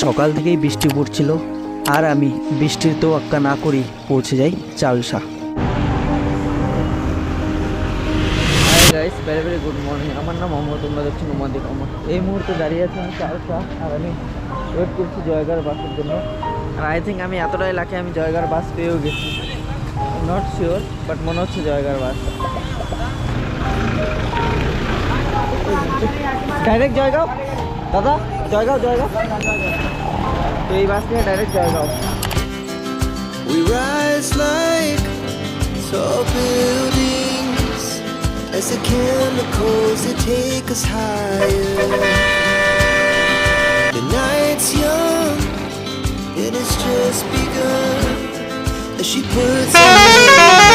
সকাল থেকেই বৃষ্টি পড়ছিল। আর আমি বৃষ্টির তোয়াক্কা না করেই পৌঁছে যাই Chalsa. Guys very very good morning আমার নাম মোহাম্মদ, তোমরা দেখছ নোমাদিক আমার। এই মুহূর্তে দাঁড়িয়ে আছি আমি চালসা, আর আমি ওয়েট করছি জয়গার বাসের জন্য। আর আই থিঙ্ক আমি এতটাই লাখে আমি জয়গার বাস পেয়েও গেছি। নট শিওর বাট মনে হচ্ছে জয়গার বাস ডাইরেক্ট জয়গাঁও? দাদা জয়গাঁও জয়গাঁও তো এই বাস থেকে direct Jaigaon We rise like tall buildings as the chemicals they take us higher. The night's young, it has just begun as she puts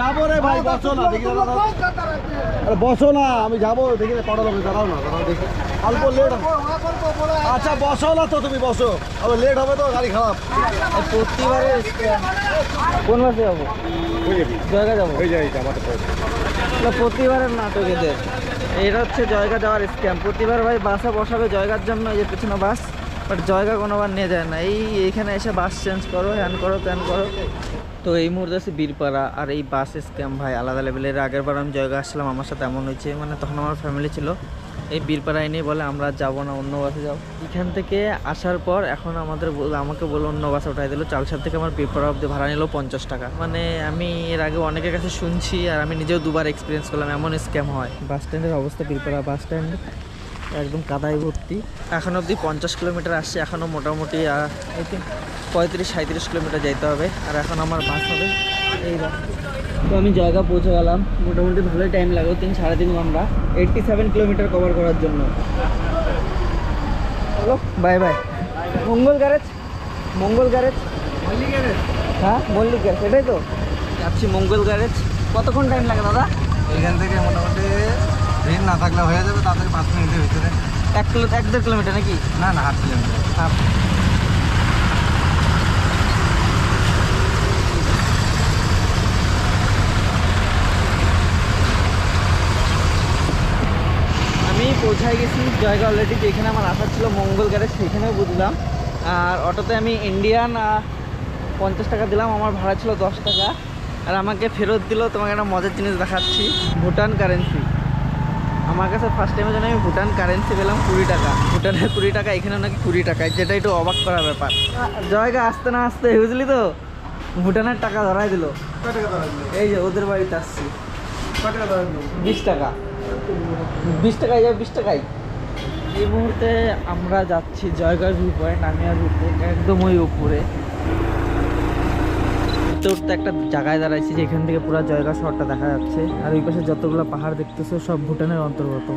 যাব রে ভাই বসো না দেখি আরে বসো না আমি যাব দেখি কটা লোক দাঁড়াও না দাঁড়াও দেখি। অল্প লেট আচ্ছা বসো না তো তুমি বসো। আবার লেট হবে তো গাড়ি খারাপ। প্রতিবারে কোন বাসে যাব? জয়গা যাব? না, প্রতিবারের নাটক এদের। এটা হচ্ছে জয়গা যাওয়ার স্ক্যাম প্রতিবার ভাই বাসে বসাবে জয়গার জন্য এই যে পেছনে বাস বাট জয়গা কোনোবার নিয়ে যায় না। এই এইখানে এসে বাস চেঞ্জ করো হ্যান করো ত্যান করো। তো এই মুহূর্তে আছে বীরপাড়া, আর এই বাস স্ক্যাম ভাই, আলাদা লেভেলের আগের বার আমি জয়গা আসলাম আমার সাথে এমন হয়েছে মানে তখন আমার ফ্যামিলি ছিল। এই বীরপাড়ায় নিয়ে বলে, আমরা যাব না, অন্য বাসে যাও এখান থেকে আসার পর এখন আমাদের আমাকে বলে, অন্য বাসে উঠাই দিল। চালসার থেকে আমার বীরপাড়া অব্দি ভাড়া নিল পঞ্চাশ টাকা। মানে আমি এর আগে অনেকের কাছে শুনছি, আর আমি নিজেও দুবার এক্সপিরিয়েন্স করলাম, এমন স্ক্যাম হয়। বাস স্ট্যান্ডের অবস্থা বীরপাড়া বাস স্ট্যান্ড একদম কাদায় ভর্তি। এখন অবধি পঞ্চাশ কিলোমিটার আসছে এখনও মোটামুটি পঁয়ত্রিশ সাঁত্রিশ কিলোমিটার যেতে হবে আর এখন আমার বাস হবে এই বাস। তো আমি জায়গা পৌঁছে গেলাম মোটামুটি ভালোই টাইম লাগল তিন সাড়ে তিন ঘণ্টা এইটটি সেভেন কিলোমিটার কভার করার জন্য। Hello bye bye Mangal garage Mangal garage. হ্যাঁ মল্লিক গ্যারেজ এটাই তো। যাচ্ছি মঙ্গল গ্যারেজ। কতক্ষণ টাইম লাগে দাদা? এখান থেকে মোটামুটি ভিড় না থাকলে হয়ে যাবে তাড়াতাড়ি পাঁচ মিনিটের ভিতরে। এক কিলো এক দেড় কিলোমিটার নাকি? না না হাফ কিলোমিটার। হাফ। আমি পৌঁছায় গেছি জয়গা অলরেডি যেখানে আমার আসার ছিল মঙ্গল গ্যারেজ সেখানেও বুঝলাম। আর অটোতে আমি ইন্ডিয়ান পঞ্চাশ টাকা দিলাম আমার ভাড়া ছিল দশ টাকা। আর আমাকে ফেরত দিল তোমাকে একটা মজার জিনিস দেখাচ্ছি। ভুটান কারেন্সি আমার কাছে ফার্স্ট টাইমের জন্য আমি ভুটান কারেন্সি পেলাম কুড়ি টাকা। ভুটানের কুড়ি টাকা, এখানে নাকি কুড়ি টাকায় যেটা একটু অবাক করার ব্যাপার। জয়গা, আসতে না আসতে, বুঝলি তো? ভুটানের টাকা ধরাই দিল। এই যে ওদের বাড়িতে আসছি। বিশ টাকা। বিশ টাকায় যাবে, বিশ টাকায়? এই মুহূর্তে আমরা যাচ্ছি জয়গার ভিউ পয়েন্ট আমি আর রূপক, একদম ওই উপরে। উঠতে উঠতে একটা জায়গায় দাঁড়াইছি যেখান থেকে পুরো জয়গা শহরটা দেখা যাচ্ছে। আর ওই পাশে যতগুলো পাহাড় দেখতেছো, সব ভুটানের অন্তর্গত।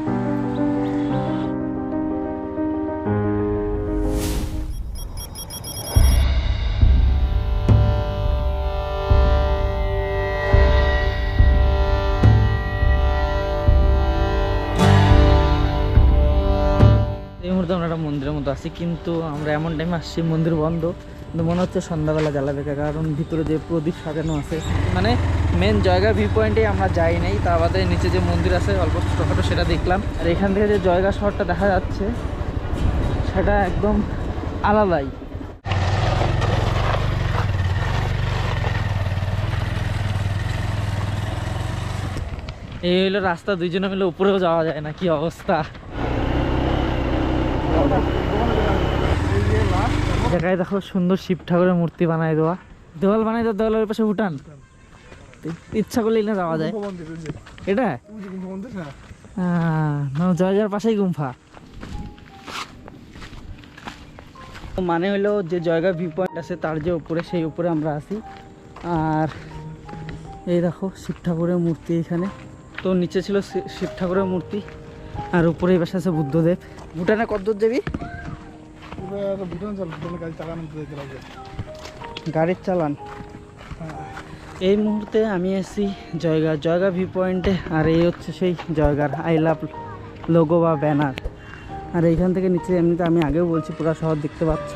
এই মুহূর্তে আমরা একটা মন্দিরের মতো আছি, কিন্তু আমরা এমন টাইমে আসছি, মন্দির বন্ধ। মনে হচ্ছে সন্ধ্যাবেলা জ্বালাবে, কারণ ভিতরে যে প্রদীপ সাজানো আছে মানে মেন জয়গা ভিউ পয়েন্টে আমরা যাই নাই তার বাদে নিচে যে মন্দির আছে, অল্প ছোটোখাটো সেটা দেখলাম। আর এখান থেকে যে জয়গা শহরটা দেখা যাচ্ছে, সেটা একদম আলাদাই। এই হলো রাস্তা, দুইজনে মিলে উপরেও যাওয়া যায় না, কি অবস্থা? জায়গায় দেখো সুন্দর শিব ঠাকুরের মূর্তি বানায় দেওয়া। দেওয়াল বানাই দেওয়া দেওয়ালের পাশে ভুটান। ইচ্ছা করলে না যাওয়া যায়। এটা? আহ, না, জয়জার পাশেই গুম্ফা। মানে হলো যে জয়গা ভিউ পয়েন্ট আছে তার যে উপরে সেই উপরে আমরা আছি। আর এই দেখো শিব ঠাকুরের মূর্তি এখানে। তো নিচে ছিল শিব ঠাকুরের মূর্তি। আর উপরে এই পাশে আছে বুদ্ধদেব। ভুটানে কত দূর গাড়ির চালান। এই মুহূর্তে আমি এসেছি জয়গা জয়গা ভিউ পয়েন্টে আর এই হচ্ছে সেই জয়গার আই লাভ লোগো বা ব্যানার আর এইখান থেকে নিচে এমনিতে আমি আগেও বলছি, পুরো শহর দেখতে পাচ্ছ।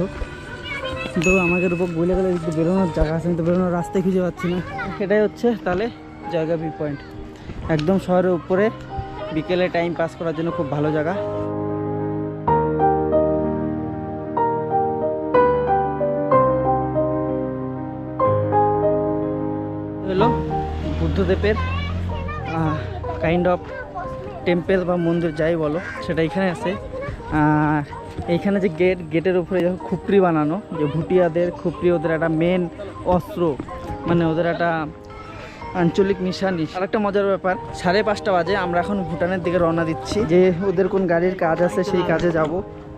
তো আমাকে উপর বলে গেলে বেরোনোর জায়গা আছে, আমি তো বেরোনোর রাস্তায় খুঁজে পাচ্ছি না। সেটাই হচ্ছে তাহলে জয়গা ভিউ পয়েন্ট একদম শহরের উপরে বিকেলে টাইম পাস করার জন্য খুব ভালো জায়গা। বুদ্ধদেবের কাইন্ড অফ টেম্পেল বা মন্দির যাই বলো, সেটা এখানে আছে। আর এইখানে যে গেট গেটের উপরে যখন খুপড়ি বানানো, যে ভুটিয়াদের খুপড়ি ওদের একটা মেন অস্ত্র মানে ওদের একটা আঞ্চলিক নিশানি। আর একটা মজার ব্যাপার, সাড়ে পাঁচটা বাজে, আমরা এখন ভুটানের দিকে রওনা দিচ্ছি। যে ওদের কোন গাড়ির কাজ আছে, সেই কাজে যাব।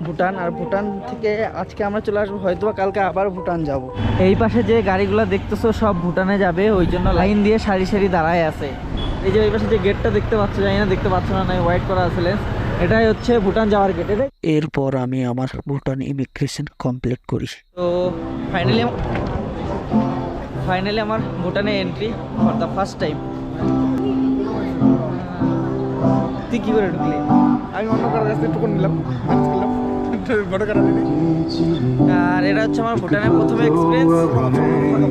ভুটান আর ভুটান থেকে আজকে আমরা চলে আসব হয়তো কালকে আবার ভুটান যাব। এই পাশে যে গাড়িগুলো দেখতেছো সব ভুটানে যাবে ওই জন্য লাইন দিয়ে সারি সারি দাঁড়ায় আছে। এই যে ওই পাশে যে গেটটা দেখতে পাচ্ছ জানি না দেখতে পাচ্ছ না নাই হোয়াইট করা আছে এটাই হচ্ছে ভুটান যাওয়ার গেট এটাই। এরপর আমি আমার ভুটান ইমিগ্রেশন কমপ্লিট করি। তো ফাইনালি ফাইনালি আমার ভুটানে entry for the first time তুই কি করে ঢুকলি? আমি অন্য কারোর কাছ থেকে টুকুন নিলাম। আর এটা হচ্ছে আমার ভুটানের প্রথম এক্সপিরিয়েন্স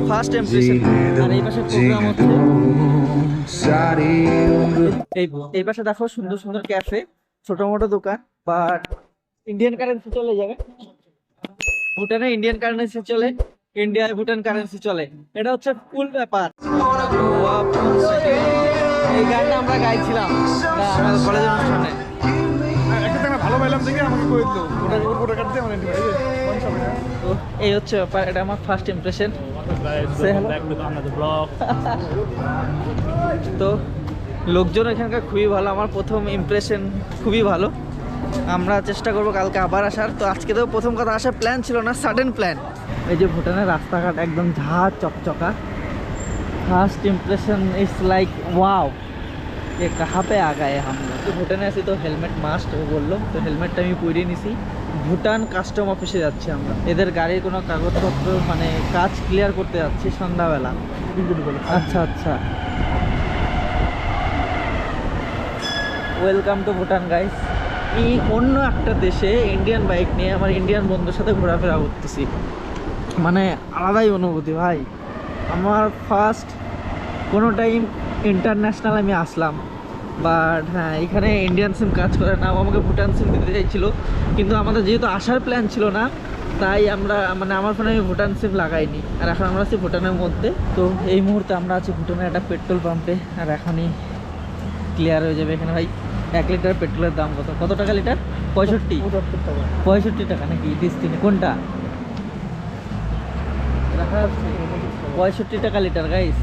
ফার্স্ট ইমপ্রেশন আর এই পাশে প্রোগ্রাম হচ্ছে এই পাশে দেখো সুন্দর সুন্দর ক্যাফে ছোট মোটো দোকান বাট ইন্ডিয়ান কারেন্সি চলে যাবে। ভুটানে ইন্ডিয়ান কারেন্সি চলে ইন্ডিয়ায় ভুটান কারেন্সি চলে। এটা হচ্ছে ফুল ব্যাপার। এই গানটা আমরা গাইছিলাম আমাদের কলেজের অনুষ্ঠানে। ভালো পাইলাম দেখে আমাকে করে দিল? ওটা ওটা কাটতে আমার তো এই হচ্ছে ব্যাপার এটা আমার ফার্স্ট ইমপ্রেশন তো লোকজন এখানকার খুবই ভালো আমার প্রথম ইমপ্রেশন খুবই ভালো। আমরা চেষ্টা করব কালকে আবার আসার। তো আজকে তো প্রথম কথা আসার প্ল্যান ছিল না সাডেন প্ল্যান এই যে ভুটানের রাস্তাঘাট একদম ঝাঁ চকচকা। First impression is like wow ये कहाँ पे आ गए हम लोग? তো ভুটানে আছি তো হেলমেট মাস্ট ও বললো তো হেলমেটটা আমি পরিয়ে নিছি ভুটান কাস্টম অফিসে যাচ্ছি আমরা এদের গাড়ির কোনো কাগজপত্র মানে কাজ ক্লিয়ার করতে যাচ্ছি সন্ধ্যাবেলা আচ্ছা আচ্ছা ওয়েলকাম টু ভুটান গাইস এই অন্য একটা দেশে ইন্ডিয়ান বাইক নিয়ে আমার ইন্ডিয়ান বন্ধুর সাথে ঘোরাফেরা করতেছি মানে আলাদাই অনুভূতি ভাই আমার ফার্স্ট কোনো টাইম ইন্টারন্যাশনাল আমি আসলাম। বাট হ্যাঁ এখানে ইন্ডিয়ান সিম কাজ করে না আমাকে ভুটান সিম দিতে চাইছিলো। কিন্তু আমাদের যেহেতু আসার প্ল্যান ছিল না, তাই আমরা মানে আমার ফোনে আমি ভুটান সিম লাগাইনি। আর এখন আমরা আছি ভুটানের মধ্যে। তো এই মুহূর্তে আমরা আছি ভুটানের একটা পেট্রোল পাম্পে আর এখনই ক্লিয়ার হয়ে যাবে এখানে ভাই, এক লিটার পেট্রোলের দাম কত? কত টাকা লিটার পঁয়ষট্টি। পঁয়ষট্টি টাকা নাকি? ডিস্টিনি কোনটা? পঁয়ষট্টি টাকা লিটার গাইস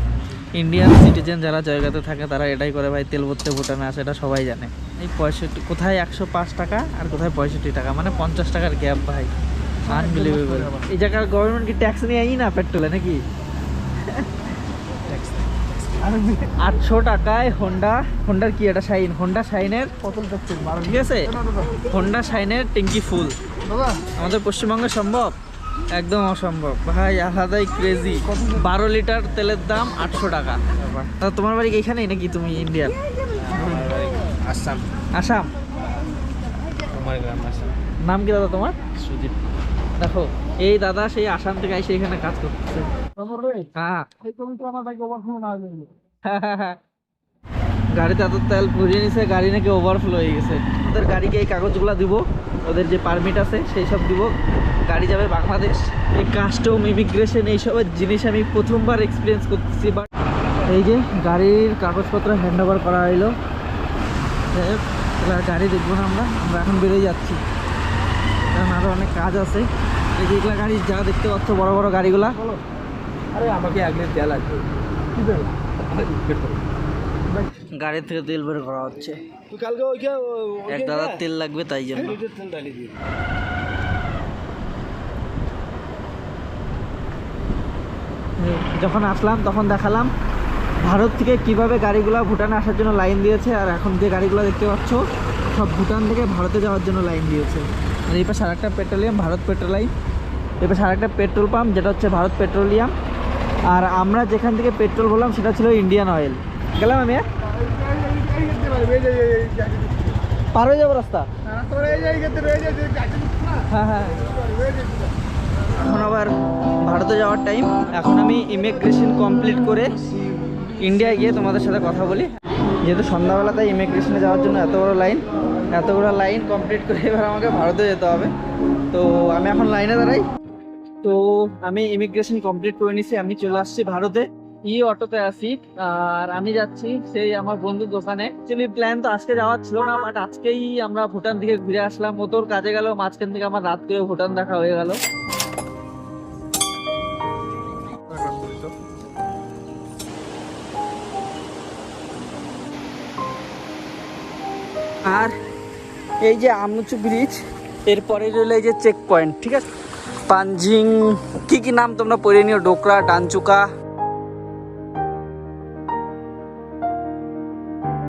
ইন্ডিয়ান সিটিজেন যারা জায়গাতে থাকে তারা এটাই করে ভাই তেল ভরতে ভুটানে আসে এটা সবাই জানে। এই পঁয়ষট্টি কোথায় একশো পাঁচ টাকা আর কোথায় পঁয়ষট্টি টাকা? মানে পঞ্চাশ টাকার গ্যাপ ভাই। আনবিলিভেবল এই জায়গার গভর্নমেন্ট কি ট্যাক্স নিয়ে আই না পেট্রোলে নাকি? আটশো টাকায় হোন্ডা হোন্ডার কি এটা শাইন হোন্ডা শাইনের ঠিক আছে? হোন্ডা শাইনের ট্যাঙ্কি ফুল। আমাদের পশ্চিমবঙ্গে সম্ভব? একদম অসম্ভব। ভাই আলাদাই ক্রেজি বারো লিটার তেলের দাম আটশো টাকা। তা তোমার বাড়ি এখানেই নাকি তুমি ইন্ডিয়ান? আসাম। আসাম? নাম কি দাদা তোমার? সুজিত। দেখো এই দাদা সেই আসাম থেকে এসে এখানে কাজ করতেছে। হ্যাঁ। গাড়িতে এত তেল ভরিয়ে নিছে গাড়ি নাকি ওভারফ্লো হয়ে গেছে। ওদের গাড়িকে এই কাগজগুলো দিব ওদের যে পারমিট আছে সেই সব দিব। গাড়ি যাবে বাংলাদেশ। এই কাস্টম ইমিগ্রেশন এইসবের জিনিস আমি প্রথমবার এক্সপিরিয়েন্স করতেছি বাট এই যে গাড়ির কাগজপত্র হ্যান্ড ওভার করা হইল। গাড়ি দেখব না আমরা আমরা এখন বেরিয়ে যাচ্ছি। কারণ আরও অনেক কাজ আছে। এই যে এগুলা গাড়ি যা দেখতে পাচ্ছ বড় বড় গাড়িগুলা। আরে আমাকে লিটার তেল আছে গাড়ি থেকে তেল বের করা হচ্ছে। এক দাদার তেল লাগবে তাই জন্য তেল ডালি দিয়ে যখন আসলাম, তখন দেখালাম ভারত থেকে কীভাবে গাড়িগুলো ভুটানে আসার জন্য লাইন দিয়েছে আর এখন যে গাড়িগুলো দেখতে পাচ্ছ, সব ভুটান থেকে ভারতে যাওয়ার জন্য লাইন দিয়েছে। আর এই পাশে আরেকটা পেট্রোলিয়াম, ভারত পেট্রোলাইম এই পাশে আরেকটা পেট্রোল পাম্প, যেটা হচ্ছে ভারত পেট্রোলিয়াম। আর আমরা যেখান থেকে পেট্রোল বললাম সেটা ছিল ইন্ডিয়ান অয়েল। গেলাম আমি হ্যাঁ? পার হয়ে যাব রাস্তা? হ্যাঁ হ্যাঁ। এখন আবার ভারতে যাওয়ার টাইম এখন আমি ইমিগ্রেশন কমপ্লিট করে ইন্ডিয়া গিয়ে তোমাদের সাথে কথা বলি। যেহেতু সন্ধ্যাবেলা, তাই ইমিগ্রেশনে যাওয়ার জন্য এত বড় লাইন এত বড় লাইন কমপ্লিট করে এবার আমাকে ভারতে যেতে হবে। তো আমি এখন লাইনে দাঁড়াই। তো আমি ইমিগ্রেশন কমপ্লিট করে নিছি, আমি চলে আসছি ভারতে। ই অটোতে আসি আর আমি যাচ্ছি সেই আমার বন্ধুর দোকানে। অ্যাকচুয়ালি প্ল্যান তো আজকে যাওয়ার ছিল না বাট আজকেই আমরা ভুটান থেকে ঘুরে আসলাম। ও তোর কাজে গেল, মাঝখান থেকে আমার রাত করে ভুটান দেখা হয়ে গেল। আর এই যে আমুচু ব্রিজ, এরপরে রইল এই যে চেক পয়েন্ট ঠিক আছে? পাঞ্জিং কি কি নাম তোমরা পড়ে নিও? ডোকরা, ডানচুকা